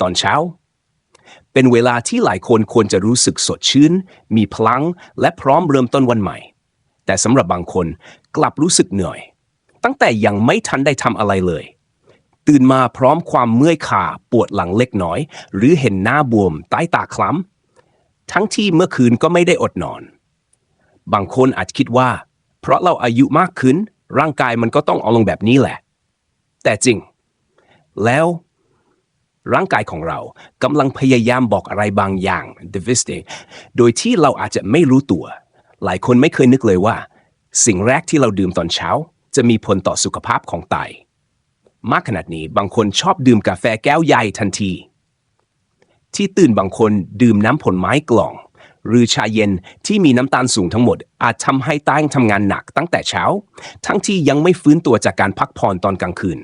ตอนเช้า เป็นเวลาที่หลายคนควรจะรู้สึกสดชื่น มีพลัง และพร้อมเริ่มต้นวันใหม่ แต่สำหรับบางคนกลับรู้สึกเหนื่อย ตั้งแต่ยังไม่ทันได้ทำอะไรเลย ตื่นมาพร้อมความเมื่อยขาปวดหลังเล็กน้อย หรือเห็นหน้าบวมใต้ตาคล้ำทั้งที่เมื่อคืนก็ไม่ได้อดนอน บางคนอาจคิดว่า เพราะเราอายุมากขึ้น ร่างกายมันก็ต้องเอาลงแบบนี้แหละ แต่จริง แล้ว ร่างกายของเรากำลังพยายามบอกอะไรบางอย่าง d e v i s t โดยที่เราอาจจะไม่รู้ตัว หลายคนไม่เคยนึกเลยว่า สิ่งแรกที่เราดื่มตอนเช้า จะมีผลต่อสุขภาพของไต มากขนาดนี้บางคนชอบดื่มกาแฟแก้วใหญ่ทันที ที่ตื่นบางคนดื่มน้ำผลไม้กล่อง หรือชาเย็นที่มีน้ำตาลสูงทั้งหมด อาจทำให้ใต้ทำงานหนักตั้งแต่เช้า ทั้งที่ยังไม่ฟื้นตัวจากการพักผ่อนตอนกลางคืน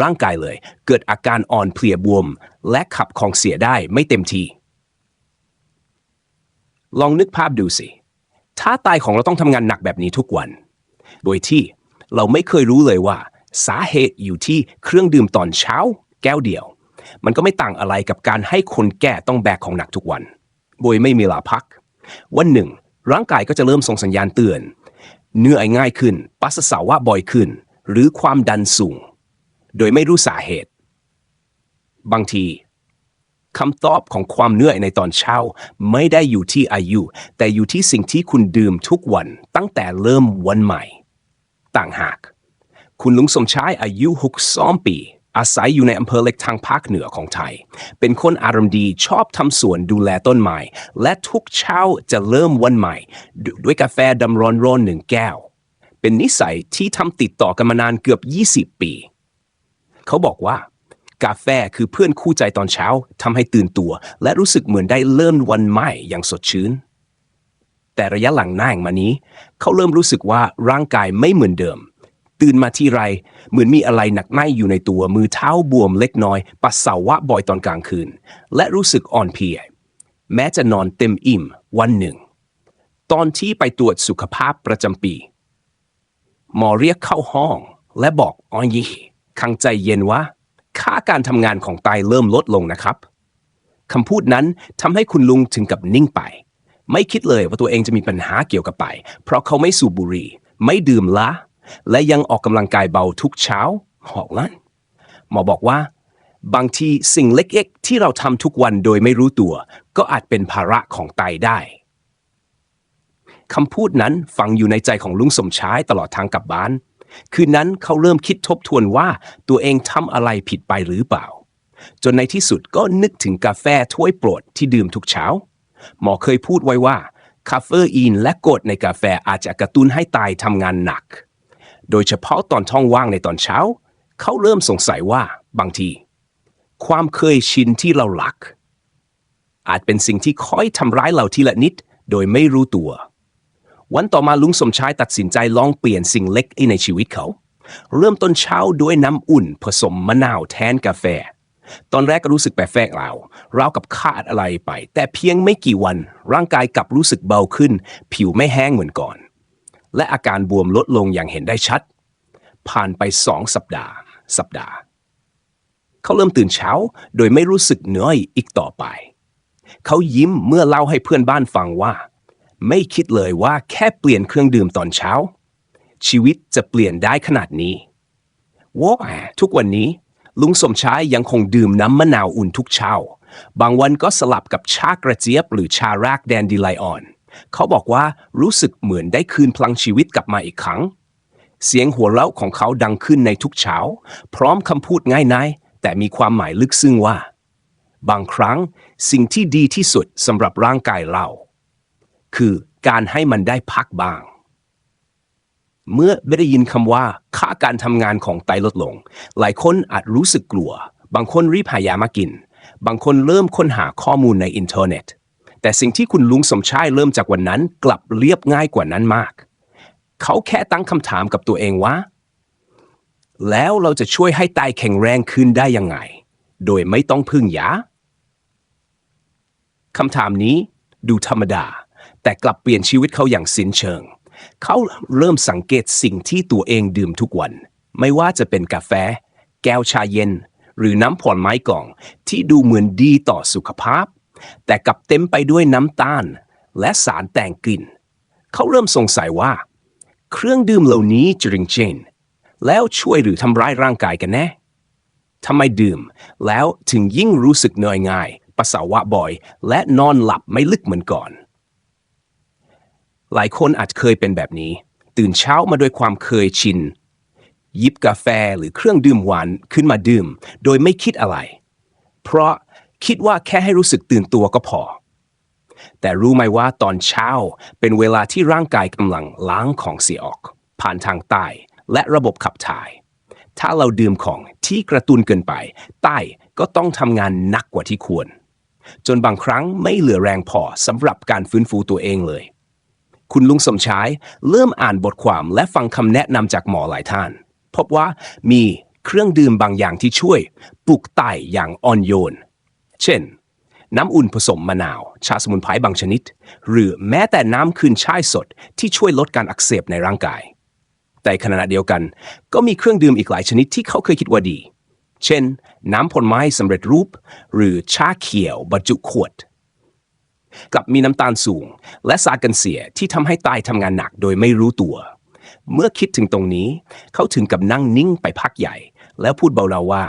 ร่างกายเลยเกิดอาการอ่อนเพลียบวม และขับของเสียได้ไม่เต็มทีลองนึกภาพดูสิ ถ้าไตของเราต้องทำงานหนักแบบนี้ทุกวัน โดยที่เราไม่เคยรู้เลยว่า สาเหตุอยู่ที่เครื่องดื่มตอนเช้า แก้วเดียว มันก็ไม่ต่างอะไรกับการให้คนแก่ต้องแบกของหนักทุกวันโดยไม่มีเวลาพัก วันหนึ่ง ร่างกายก็จะเริ่มส่งสัญญาณเตือน เหนื่อยง่ายขึ้น ปัสสาวะบ่อยขึ้น หรือความดันสูง โดยไม่รู้สาเหตุ บางทีคำตอบของความเหนื่อยในตอนเช้า ไม่ได้อยู่ที่อายุ แต่อยู่ที่สิ่งที่คุณดื่มทุกวันตั้งแต่เริ่มวันใหม่ ต่างหาก คุณลุงสมชายอายุ 62 ปี อาศัยอยู่ในอำเภอเล็กทางภาคเหนือของไทย เป็นคนอารมณ์ดีชอบทำสวนดูแลต้นไม้ และทุกเช้าจะเริ่มวันใหม่ ด้วยกาแฟดำร้อนๆหนึ่งแก้ว เป็นนิสัยที่ทำติดต่อกันมานานเกือบ 20 ปี เขาบอกว่า กาแฟคือเพื่อนคู่ใจตอนเช้าทำให้ตื่นตัว และรู้สึกเหมือนได้เริ่มวันใหม่อย่างสดชื่นแต่ระยะหลังหน้าอย่างมานี้ เขาเริ่มรู้สึกว่าร่างกายไม่เหมือนเดิม ตื่นมาทีไร เหมือนมีอะไรหนักแน่อยู่ในตัวมือเท้าบวมเล็กน้อย ปัสสาวะบ่อยตอนกลางคืน และรู้สึกอ่อนเพลีย แม้จะนอนเต็มอิ่มวันหนึ่ง ตอนที่ไปตรวจสุขภาพประจำปี หมอเรียกเข้าห้อง และบอกอ๋อยี่ขังใจเย็นว่า ค่าการทำงานของไตเริ่มลดลงนะครับคำพูดนั้นทำให้คุณลุงถึงกับนิ่งไป ไม่คิดเลยว่าตัวเองจะมีปัญหาเกี่ยวกับไตเพราะเขาไม่สูบบุหรี่ ไม่ดื่มละ และยังออกกำลังกายเบาทุกเช้าหอกลั่นหมอบอกว่า บางทีสิ่งเล็กๆ ที่เราทำทุกวันโดยไม่รู้ตัว ก็อาจเป็นภาระของไตได้คำพูดนั้นฝังอยู่ในใจของลุงสมชายตลอดทางกลับบ้าน คืนนั้นเขาเริ่มคิดทบทวนว่าตัวเองทำอะไรผิดไปหรือเปล่า จนในที่สุดก็นึกถึงกาแฟถ้วยโปรดที่ดื่มทุกเช้า หมอเคยพูดไว้ว่า คาเฟอีนและกรดในกาแฟอาจจะกระตุ้นให้ไตทำงานหนัก โดยเฉพาะตอนท้องว่างในตอนเช้า เขาเริ่มสงสัยว่าบางที ความเคยชินที่เราหลัก อาจเป็นสิ่งที่คอยทำร้ายเราทีละนิด โดยไม่รู้ตัว วันต่อมาลุงสมชายตัดสินใจลองเปลี่ยนสิ่งเล็กในชีวิตเขา เริ่มต้นเช้าด้วยน้ำอุ่น ผสมมะนาวแทนกาแฟ ตอนแรกก็รู้สึกแปลกๆแล้วราวกับขาดอะไรไป แต่เพียงไม่กี่วัน ร่างกายกลับรู้สึกเบาขึ้น ผิวไม่แห้งเหมือนก่อน และอาการบวมลดลงอย่างเห็นได้ชัด ผ่านไปสองสัปดาห์ สัปดาห์ เขาเริ่มตื่นเช้าโดยไม่รู้สึกเหนื่อยอีกต่อไป เขายิ้มเมื่อเล่าให้เพื่อนบ้านฟังว่า ไม่คิดเลยว่าแค่เปลี่ยนเครื่องดื่มตอนเช้า ชีวิตจะเปลี่ยนได้ขนาดนี้ว้าทุกวันนี้ลุงสมชายยังคงดื่มน้ำมะนาวอุ่นทุกเช้า บางวันก็สลับกับชากระเจี๊ยบหรือชารากแดนดิไลออน เขาบอกว่ารู้สึกเหมือนได้คืนพลังชีวิตกลับมาอีกครั้ง เสียงหัวเราะของเขาดังขึ้นในทุกเช้า พร้อมคำพูดง่ายนายแต่มีความหมายลึกซึ้งว่า บางครั้งสิ่งที่ดีที่สุดสำหรับร่างกายเรา คือการให้มันได้พักบ้าง เมื่อไม่ได้ยินคำว่าค่าการทำงานของไตลดลง หลายคนอาจรู้สึกกลัว บางคนรีบหายามากิน บางคนเริ่มค้นหาข้อมูลในอินเทอร์เน็ต แต่สิ่งที่คุณลุงสมชายเริ่มจากวันนั้นกลับเรียบง่ายกว่านั้นมาก เขาแค่ตั้งคำถามกับตัวเองว่า แล้วเราจะช่วยให้ไตแข็งแรงขึ้นได้ยังไง โดยไม่ต้องพึ่งยาคำถามนี้ดูธรรมดา แต่กลับเปลี่ยนชีวิตเขาอย่างสิ้นเชิง เขาเริ่มสังเกตสิ่งที่ตัวเองดื่มทุกวัน ไม่ว่าจะเป็นกาแฟ แก้วชาเย็น หรือน้ำผลไม้กล่อง ที่ดูเหมือนดีต่อสุขภาพ แต่กลับเต็มไปด้วยน้ำตาล และสารแต่งกลิ่น เขาเริ่มสงสัยว่า เครื่องดื่มเหล่านี้จริงเจนแล้วช่วยหรือทำร้ายร่างกายกันแน่ทำไมดื่มแล้วถึงยิ่งรู้สึกเหนื่อยง่ายปัสสาวะบ่อย และนอนหลับไม่ลึกเหมือนก่อน หลายคนอาจเคยเป็นแบบนี้ ตื่นเช้ามาด้วยความเคยชินยิบกาแฟหรือเครื่องดื่มหวานขึ้นมาดื่ม โดยไม่คิดอะไร เพราะ คิดว่าแค่ให้รู้สึกตื่นตัวก็พอ แต่รู้ไหมว่าตอนเช้าเป็นเวลาที่ร่างกายกำลังล้างของเสียออก ผ่านทางไตและระบบขับถ่าย ถ้าเราดื่มของที่กระตุ้นเกินไป ไตก็ต้องทำงานหนักกว่าที่ควร จนบางครั้งไม่เหลือแรงพอสำหรับการฟื้นฟูตัวเองเลย คุณลุงสมชายเริ่มอ่านบทความและฟังคำแนะนำจากหมอหลายท่าน พบว่ามีเครื่องดื่มบางอย่างที่ช่วย ปลุกไตอย่างอ่อนโยน เช่น น้ำอุ่นผสมมะนาว ชาสมุนไพรบางชนิด หรือแม้แต่น้ำคืนช่ายสดที่ช่วยลดการอักเสบในร่างกาย แต่ขณะเดียวกัน ก็มีเครื่องดื่มอีกหลายชนิดที่เขาเคยคิดว่าดี เช่น น้ำผลไม้สำเร็จรูป หรือชาเขียวบรรจุขวดกลับมีน้ำตาลสูง และสารกันเสียที่ทำให้ไตทำงานหนักโดยไม่รู้ตัว เมื่อคิดถึงตรงนี้ เขาถึงกับนั่งนิ่งไปพักใหญ่ แล้วพูดเบาๆว่า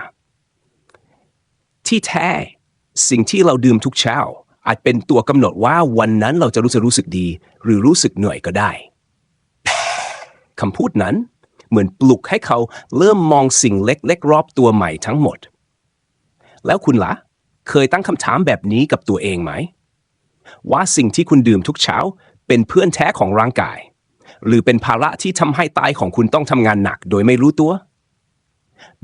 ที่แท้ สิ่งที่เราดื่มทุกเช้า อาจเป็นตัวกำหนดว่าวันนั้นเราจะรู้สึกรู้สึกดี หรือรู้สึกเหนื่อยก็ได้คำพูดนั้นเหมือนปลุกให้เขาเริ่มมองสิ่งเล็กๆรอบตัวใหม่ทั้งหมด แล้วคุณละ่ะ เคยตั้งคำถามแบบนี้กับตัวเองไหม ว่าสิ่งที่คุณดื่มทุกเช้า เป็นเพื่อนแท้ของร่างกาย หรือเป็นภาระที่ทำให้ตายของคุณต้องทำงานหนักโดยไม่รู้ตัว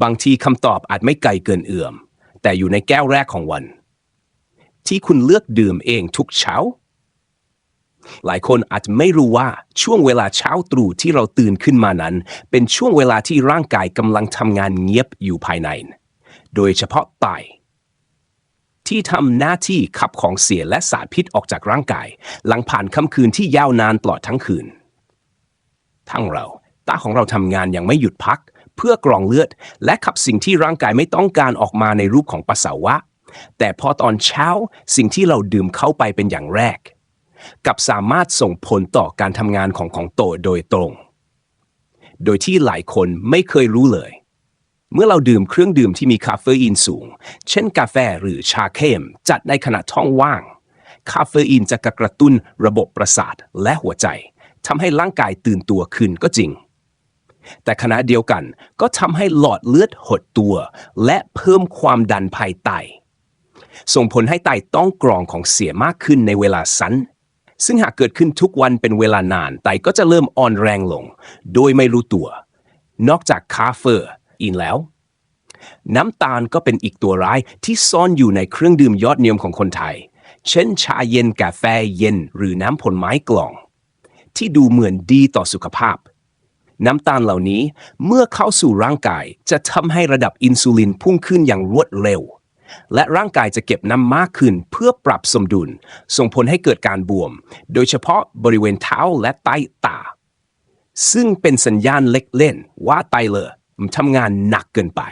บางทีคำตอบอาจไม่ไกลเกินเอื่อม แต่อยู่ในแก้วแรกของวัน ที่คุณเลือกดื่มเองทุกเช้า หลายคนอาจไม่รู้ว่าช่วงเวลาเช้าตรู่ที่เราตื่นขึ้นมานั้น เป็นช่วงเวลาที่ร่างกายกำลังทำงานเงียบอยู่ภายใน โดยเฉพาะไตที่ทำหน้าที่ขับของเสียและสารพิษออกจากร่างกาย หลังผ่านค่ำคืนที่ยาวนานตลอดทั้งคืน ทั้งเราตาของเราทำงานอย่างไม่หยุดพัก เพื่อกรองเลือด และขับสิ่งที่ร่างกายไม่ต้องการออกมาในรูปของปัสสาวะ แต่พอตอนเช้าสิ่งที่เราดื่มเข้าไปเป็นอย่างแรก กับสามารถส่งผลต่อการทำงานของของโตโดยตรง โดยที่หลายคนไม่เคยรู้เลย เมื่อเราดื่มเครื่องดื่มที่มีคาเฟอีนสูง เช่นกาแฟหรือชาเข้ม จัดในขณะท้องว่าง คาเฟอีนจะกระตุ้นระบบประสาทและหัวใจทำให้ร่างกายตื่นตัวขึ้นก็จริงแต่ขณะเดียวกันก็ทำให้หลอดเลือดหดตัว และเพิ่มความดันภายใต้ ส่งผลให้ไตต้องกรองของเสียมากขึ้นในเวลาสั้น ซึ่งหากเกิดขึ้นทุกวันเป็นเวลานาน ไตก็จะเริ่มอ่อนแรงลง โดยไม่รู้ตัว นอกจากคาเฟอีนแล้ว น้ำตาลก็เป็นอีกตัวร้ายที่ซ่อนอยู่ในเครื่องดื่มยอดนิยมของคนไทย เช่น ชาเย็นกาแฟเย็น หรือน้ำผลไม้กล่อง ที่ดูเหมือนดีต่อสุขภาพน้ำตาลเหล่านี้เมื่อเข้าสู่ร่างกายจะทำให้ระดับอินซูลินพุ่งขึ้นอย่างรวดเร็ว และร่างกายจะเก็บน้ำมากขึ้นเพื่อปรับสมดุล ส่งผลให้เกิดการบวม โดยเฉพาะบริเวณเท้าและใต้ตา ซึ่งเป็นสัญญาณเล็กเล่นว่าไตเลอร์มันทำงานหนักเกินไป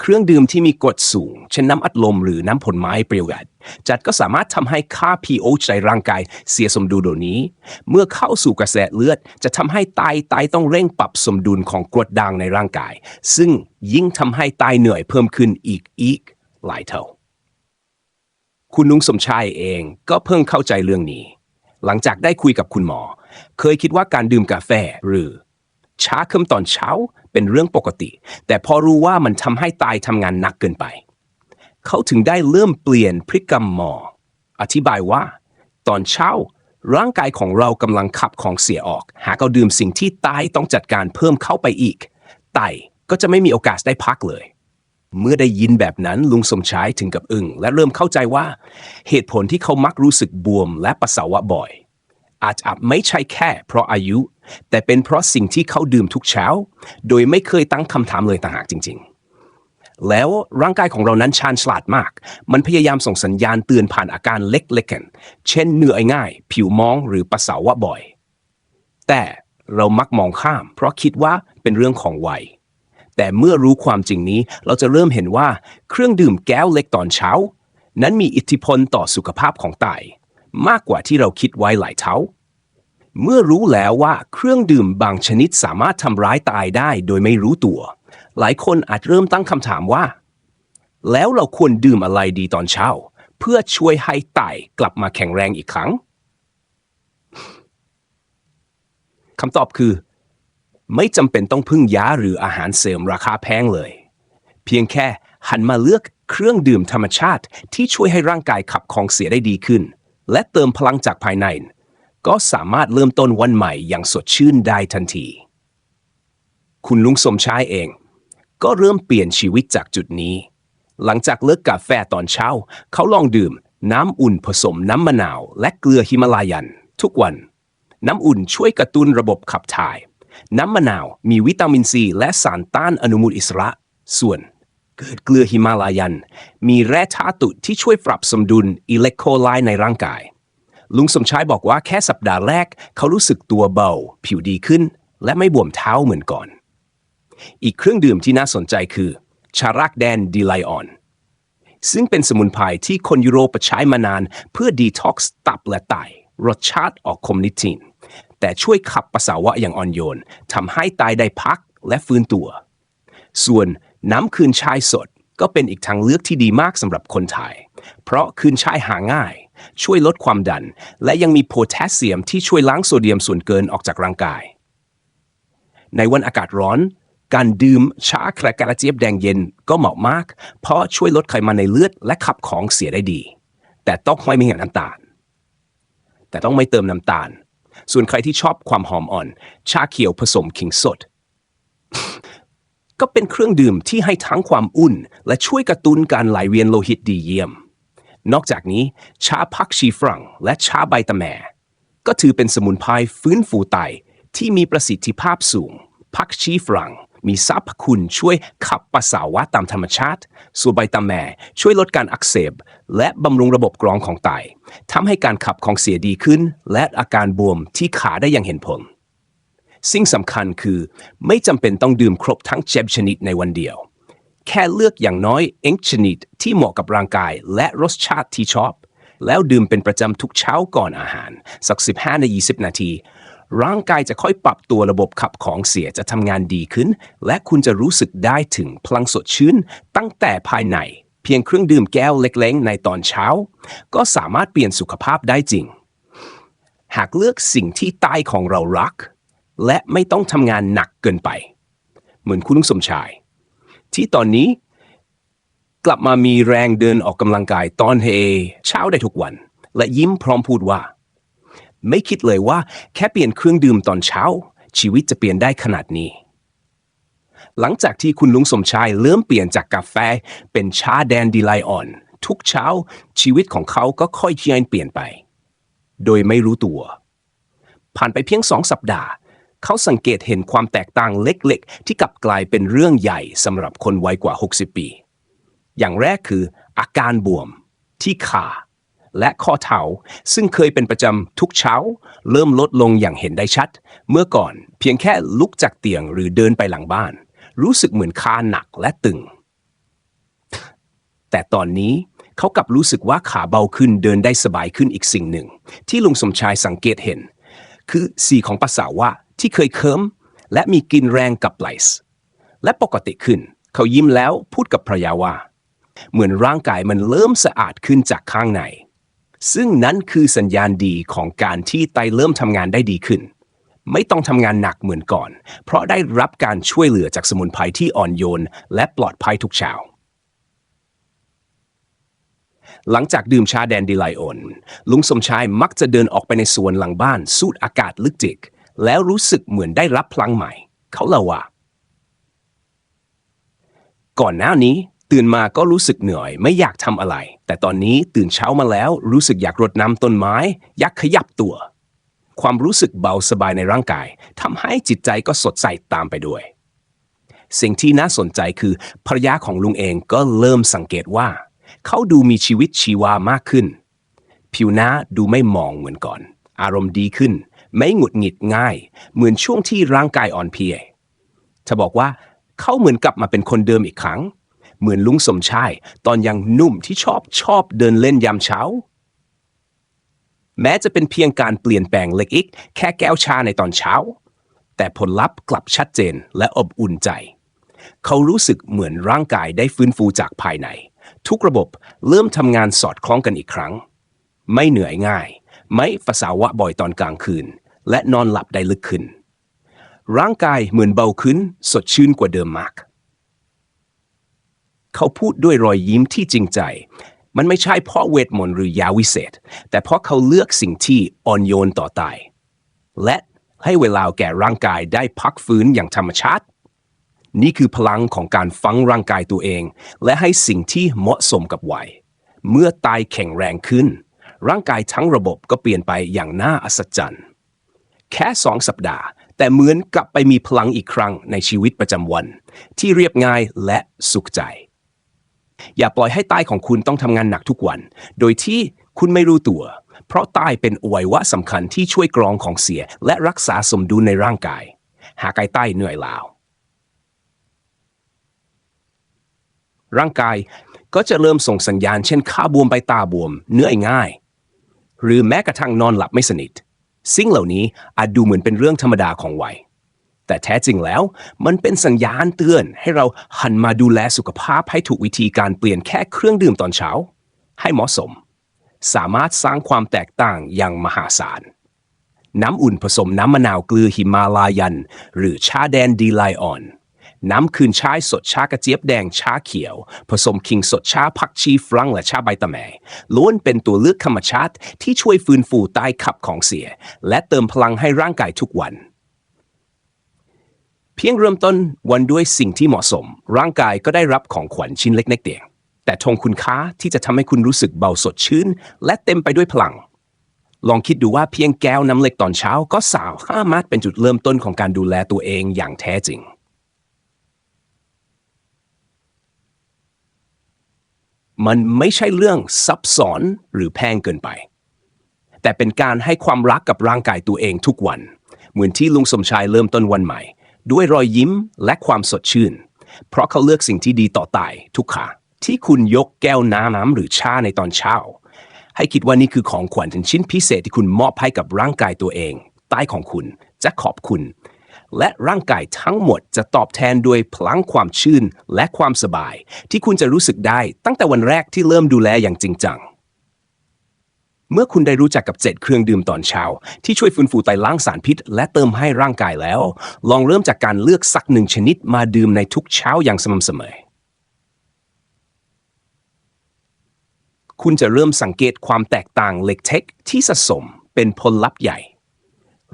เครื่องดื่มที่มีกรดสูง เช่นน้ำอัดลมหรือน้ำผลไม้เปรี้ยวจัดก็สามารถทำให้ค่า pH ในร่างกายเสียสมดุลโดนี้ เมื่อเข้าสู่กระแสเลือด จะทำให้ไตไตต้องเร่งปรับสมดุลของกรดด่างในร่างกาย ซึ่งยิ่งทำให้ไตเหนื่อยเพิ่มขึ้นอีกอีก หลายเท่า คุณนุ้งสมชายเองก็เพิ่งเข้าใจเรื่องนี้ หลังจากได้คุยกับคุณหมอ เคยคิดว่าการดื่มกาแฟหรือชาเคมตอนเช้าเป็นเรื่องปกติ แต่พอรู้ว่ามันทำให้ไตทำงานหนักเกินไป เขาถึงได้เริ่มเปลี่ยนพฤติกรรมหมอ อธิบายว่า ตอนเช้าร่างกายของเรากำลังขับของเสียออก หากเราดื่มสิ่งที่ไตต้องจัดการเพิ่มเข้าไปอีกไตก็จะไม่มีโอกาสได้พักเลย เมื่อได้ยินแบบนั้นลุงสมชายถึงกับอึง้งและเริ่มเข้าใจว่า เหตุผลที่เขามักรู้สึกบวมและปัสสาวะบ่อย อาจจไม่ใช่แค่ เพราะอายุ แต่เป็นเพราะสิ่งที่เขาดื่มทุกเช้า โดยไม่เคยตั้งคำถามเลยต่างหากจริง ๆ แล้วร่างกายของเรานั้นชาญฉลาดมาก มันพยายามส่งสัญญาณเตือนผ่านอาการเล็กๆกันเช่นเหนื่อยง่าย ผิวมองหรือปัสสาวะบ่อย แต่เรามักมองข้าม เพราะคิดว่าเป็นเรื่องของวัย แต่เมื่อรู้ความจริงนี้ เราจะเริ่มเห็นว่าเครื่องดื่มแก้วเล็กตอนเช้า นั้นมีอิทธิพลต่อสุขภาพของไตมากกว่าที่เราคิดไว้หลายเท่า เมื่อรู้แล้วว่าเครื่องดื่มบางชนิดสามารถทำร้ายตายได้โดยไม่รู้ตัว หลายคนอาจเริ่มตั้งคำถามว่า แล้วเราควรดื่มอะไรดีตอนเช้า เพื่อช่วยให้ไตกลับมาแข็งแรงอีกครั้งคำตอบคือ ไม่จำเป็นต้องพึ่งยาหรืออาหารเสริมราคาแพงเลย เพียงแค่หันมาเลือกเครื่องดื่มธรรมชาติที่ช่วยให้ร่างกายขับของเสียได้ดีขึ้น และเติมพลังจากภายใน ก็สามารถเริ่มต้นวันใหม่อย่างสดชื่นได้ทันที คุณลุงสมชายเอง ก็เริ่มเปลี่ยนชีวิตจากจุดนี้ หลังจากเลิกกาแฟตอนเช้า เขาลองดื่มน้ำอุ่นผสมน้ำมะนาว และเกลือฮิมาลายัน ทุกวัน น้ำอุ่นช่วยกระตุ้นระบบขับถ่าย น้ำมะนาวมีวิตามินซีและสารต้านอนุมูลอิสระ ส่วนเกิดเกลือฮิมาลายัน มีแร่ธาตุที่ช่วยปรับสมดุลอิเล็กโทรไลต์ในร่างกาย ลุงสมชายบอกว่าแค่สัปดาห์แรก เขารู้สึกตัวเบา ผิวดีขึ้น และไม่บวมเท้าเหมือนก่อน อีกเครื่องดื่มที่น่าสนใจคือ ชารักแดนดีไลออน ซึ่งเป็นสมุนไพรที่คนยุโรปใช้มานาน เพื่อดีท็อกซ์ตับและไตรสชาติออกคมนิดทิน แต่ช่วยขับปัสสาวะอย่างอ่อนโยนทำให้ไตได้พักและฟื้นตัว ส่วนน้ำคืนชายสดก็เป็นอีกทางเลือกที่ดีมากสำหรับคนไทย เพราะคืนชายหาง่าย ช่วยลดความดัน และยังมีโพแทสเซียมที่ช่วยล้างโซเดียมส่วนเกินออกจากร่างกาย ในวันอากาศร้อน การดื่มชาแครกระเจี๊ยบแดงเย็นก็เหมาะมาก เพราะช่วยลดไขมันในเลือดและขับของเสียได้ดี แต่ต้องไม่มีน้ำตาล แต่ต้องไม่เติมน้ำตาล ส่วนใครที่ชอบความหอมอ่อน ชาเขียวผสมขิงสด ก็เป็นเครื่องดื่มที่ให้ทั้งความอุ่น และช่วยกระตุ้นการไหลเวียนโลหิตดีเยี่ยม นอกจากนี้ชาพักชีฝรั่งและชาใบตะแมก็ถือเป็นสมุนไพรฟื้นฟูไตที่มีประสิทธิภาพสูง พักชีฝรั่ง มีสรรพคุณช่วยขับปัสสาวะตามธรรมชาติส่วนใบตะแมช่วยลดการอักเสบ และบำรุงระบบกรองของไตทำให้การขับของเสียดีขึ้น และอาการบวมที่ขาได้อย่างเห็นผล สิ่งสำคัญคือ ไม่จำเป็นต้องดื่มครบทั้งเจ็บชนิดในวันเดียว แค่เลือกอย่างน้อยเอ็งชนิดที่เหมาะกับร่างกายและรสชาติที่ชอบแล้วดื่มเป็นประจำทุกเช้าก่อนอาหาร สัก 15-20 นาที ร่างกายจะค่อยปรับตัวระบบขับของเสียจะทำงานดีขึ้น และคุณจะรู้สึกได้ถึงพลังสดชื่น ตั้งแต่ภายใน เพียงเครื่องดื่มแก้วเล็กๆ ในตอนเช้า ก็สามารถเปลี่ยนสุขภาพได้จริง หากเลือกสิ่งที่ใต้ของเรารัก และไม่ต้องทำงานหนักเกินไป เหมือนคุณลุงสมชาย ที่ตอนนี้กลับมามีแรงเดินออกกำลังกายตอนเฮเช้าได้ทุกวัน และยิ้มพร้อมพูดว่า ไม่คิดเลยว่าแค่เปลี่ยนเครื่องดื่มตอนเช้า ชีวิตจะเปลี่ยนได้ขนาดนี้ หลังจากที่คุณลุงสมชายเริ่มเปลี่ยนจากกาแฟเป็นชาแดนดีไลออน ทุกเช้าชีวิตของเขาก็ค่อยๆเปลี่ยนไป โดยไม่รู้ตัว ผ่านไปเพียงสองสัปดาห์ เขาสังเกตเห็นความแตกต่างเล็กๆ ที่กลับกลายเป็นเรื่องใหญ่สำหรับคนวัยกว่า 60 ปี อย่างแรกคือ อาการบวมที่ขา และข้อเท้าซึ่งเคยเป็นประจำทุกเช้า เริ่มลดลงอย่างเห็นได้ชัด เมื่อก่อนเพียงแค่ลุกจากเตียงหรือเดินไปหลังบ้าน รู้สึกเหมือนขาหนักและตึง แต่ตอนนี้เขากลับรู้สึกว่าขาเบาขึ้นเดินได้สบายขึ้นอีกสิ่งหนึ่ง ที่ลุงสมชายสังเกตเห็น คือสีของปัสสาวะที่เคยเคิมและมีกลินแรงกับไลส์และปกติขึ้น เขายิ้มแล้วพูดกับภรรยาว่า เหมือนร่างกายมันเริ่มสะอาดขึ้นจากข้างใน ซึ่งนั้นคือสัญญาณดีของการที่ไตเริ่มทำงานได้ดีขึ้น ไม่ต้องทำงานหนักเหมือนก่อน เพราะได้รับการช่วยเหลือจากสมุนไพรที่อ่อนโยน และปลอดภัยทุกเช้าหลังจากดื่มชาแดนดีไลโอน ลุงสมชายมักจะเดินออกไปในสวนหลังบ้าน สูดอากาศลึกจิก แล้วรู้สึกเหมือนได้รับพลังใหม่ เขาเล่าว่า ก่อนหน้านี้ ตื่นมาก็รู้สึกเหนื่อย ไม่อยากทำอะไร แต่ตอนนี้ตื่นเช้ามาแล้วรู้สึกอยากรดน้ำต้นไม้ อยากขยับตัว ความรู้สึกเบาสบายในร่างกายทำให้จิตใจก็สดใสตามไปด้วย สิ่งที่น่าสนใจคือภรรยาของลุงเองก็เริ่มสังเกตว่า เขาดูมีชีวิตชีวามากขึ้น ผิวหน้าดูไม่มองเหมือนก่อน อารมณ์ดีขึ้น ไม่หงุดหงิดง่าย เหมือนช่วงที่ร่างกายอ่อนเพลียเธอบอกว่าเขาเหมือนกลับมาเป็นคนเดิมอีกครั้ง เหมือนลุงสมชาย ตอนยังหนุ่มที่ชอบชอบเดินเล่นยามเช้า แม้จะเป็นเพียงการเปลี่ยนแปลงเล็กอีกแค่แก้วชาในตอนเช้า แต่ผลลัพธ์กลับชัดเจนและอบอุ่นใจ เขารู้สึกเหมือนร่างกายได้ฟื้นฟูจากภายใน ทุกระบบเริ่มทำงานสอดคล้องกันอีกครั้ง ไม่เหนื่อยง่าย ไม่ฟาสาวะบ่อยตอนกลางคืน และนอนหลับได้ลึกขึ้น ร่างกายเหมือนเบาขึ้น สดชื่นกว่าเดิมมาก เขาพูดด้วยรอยยิ้มที่จริงใจ มันไม่ใช่เพราะเวทมนต์หรือยาวิเศษ แต่เพราะเขาเลือกสิ่งที่อ่อนโยนต่อตาย และให้เวลาแก่ร่างกายได้พักฟื้นอย่างธรรมชาติ นี่คือพลังของการฟังร่างกายตัวเอง และให้สิ่งที่เหมาะสมกับวัย เมื่อตายแข็งแรงขึ้น ร่างกายทั้งระบบก็เปลี่ยนไปอย่างน่าอัศจรรย์ แค่สองสัปดาห์ แต่เหมือนกลับไปมีพลังอีกครั้งในชีวิตประจำวัน ที่เรียบง่ายและสุขใจ อย่าปล่อยให้ใต้ของคุณต้องทำงานหนักทุกวัน โดยที่คุณไม่รู้ตัว เพราะใต้เป็นอวัยวะสำคัญที่ช่วยกรองของเสีย และรักษาสมดุลในร่างกาย หากไอใต้เหนื่อยล้าร่างกายก็จะเริ่มส่งสัญญาณเช่นข้าบวมไปตาบวมเนื่อยง่าย หรือแม้กระทั่งนอนหลับไม่สนิท สิ่งเหล่านี้อาจดูเหมือนเป็นเรื่องธรรมดาของวัย แต่แท้จริงแล้ว มันเป็นสัญญาณเตือนให้เราหันมาดูแลสุขภาพให้ถูกวิธีการเปลี่ยนแค่เครื่องดื่มตอนเช้า ให้เหมาะสม สามารถสร้างความแตกต่างอย่างมหาศาล น้ำอุ่นผสมน้ำมะนาวเกลือหิมาลายัน หรือชาแดนดีไลออน น้ำคืนชายสดชากระเจี๊ยบแดงชาเขียว ผสมคิงสดชาผักชีฝรั่งและชาใบตะแมล้วนเป็นตัวเลือกธรรมชาติที่ช่วยฟื้นฟูใต้ขับของเสีย และเติมพลังให้ร่างกายทุกวัน เพียงเริ่มต้นวันด้วยสิ่งที่เหมาะสม ร่างกายก็ได้รับของขวัญชิ้นเล็กๆเดียวแต่ทงคุณค่าที่จะทำให้คุณรู้สึกเบาสดชื่น และเต็มไปด้วยพลัง ลองคิดดูว่าเพียงแก้วน้ำเล็กตอนเช้าก็สามารถเป็นจุดเริ่มต้นของการดูแลตัวเองอย่างแท้จริง มันไม่ใช่เรื่องซับซ้อนหรือแพงเกินไป แต่เป็นการให้ความรักกับร่างกายตัวเองทุกวัน เหมือนที่ลุงสมชายเริ่มต้นวันใหม่ ด้วยรอยยิ้มและความสดชื่น เพราะเขาเลือกสิ่งที่ดีต่อตายทุกขาที่คุณยกแก้วน้ำน้ำหรือชาในตอนเช้า ให้คิดว่านี่คือของขวัญชิ้นพิเศษที่คุณมอบให้กับร่างกายตัวเอง ใต้ของคุณจะขอบคุณ และร่างกายทั้งหมดจะตอบแทนด้วยพลังความชื่นและความสบาย ที่คุณจะรู้สึกได้ตั้งแต่วันแรกที่เริ่มดูแลอย่างจริงจัง เมื่อคุณได้รู้จักกับเจ็ดเครื่องดื่มตอนเช้า ที่ช่วยฟื้นฟูไตล้างสารพิษ และเติมให้ร่างกายแล้ว ลองเริ่มจากการเลือกสักหนึ่งชนิดมาดื่มในทุกเช้าอย่างสม่ำเสมอ คุณจะเริ่มสังเกตความแตกต่างเล็กเทคที่สะสมเป็นผลลัพธ์ใหญ่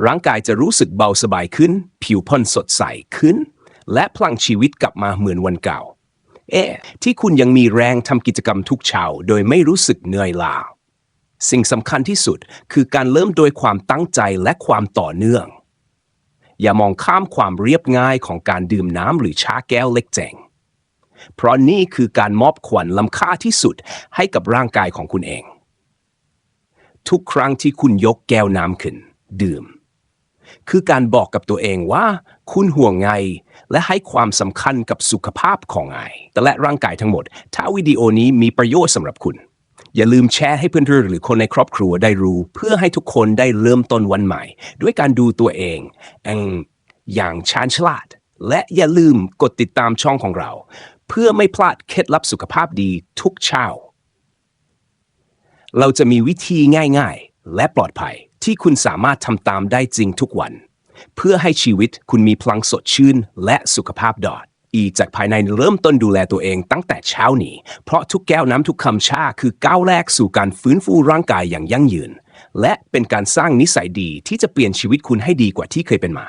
ร่างกายจะรู้สึกเบาสบายขึ้น ผิวพรรณสดใสขึ้น และพลังชีวิตกลับมาเหมือนวันเก่า เอ๊ะที่คุณยังมีแรงทำกิจกรรมทุกเช้าโดยไม่รู้สึกเหนื่อยล้า สิ่งสำคัญที่สุดคือการเริ่มโดยความตั้งใจและความต่อเนื่อง อย่ามองข้ามความเรียบง่ายของการดื่มน้ำหรือชาแก้วเล็กแจงเพราะนี่คือการมอบขวัญล้ำค่าที่สุดให้กับร่างกายของคุณเอง ทุกครั้งที่คุณยกแก้วน้ำขึ้น ดื่ม คือการบอกกับตัวเองว่า คุณห่วงไง และให้ความสำคัญกับสุขภาพของไงแต่และร่างกายทั้งหมด ถ้าวิดีโอนี้มีประโยชน์สำหรับคุณ อย่าลืมแชร์ให้เพื่อนๆหรือคนในครอบครัวได้รู้ เพื่อให้ทุกคนได้เริ่มต้นวันใหม่ ด้วยการดูตัวเองเองอย่างชาญฉลาด และอย่าลืมกดติดตามช่องของเรา เพื่อไม่พลาดเคล็ดลับสุขภาพดีทุกเช้า เราจะมีวิธีง่ายๆ และปลอดภัยที่คุณสามารถทำตามได้จริงทุกวัน เพื่อให้ชีวิตคุณมีพลังสดชื่นและสุขภาพดอด อีจากภายในเริ่มต้นดูแลตัวเองตั้งแต่เช้านี้ เพราะทุกแก้วน้ำทุกคำชาคือก้าวแรกสู่การฟื้นฟูร่างกายอย่างยั่งยืน และเป็นการสร้างนิสัยดีที่จะเปลี่ยนชีวิตคุณให้ดีกว่าที่เคยเป็นมา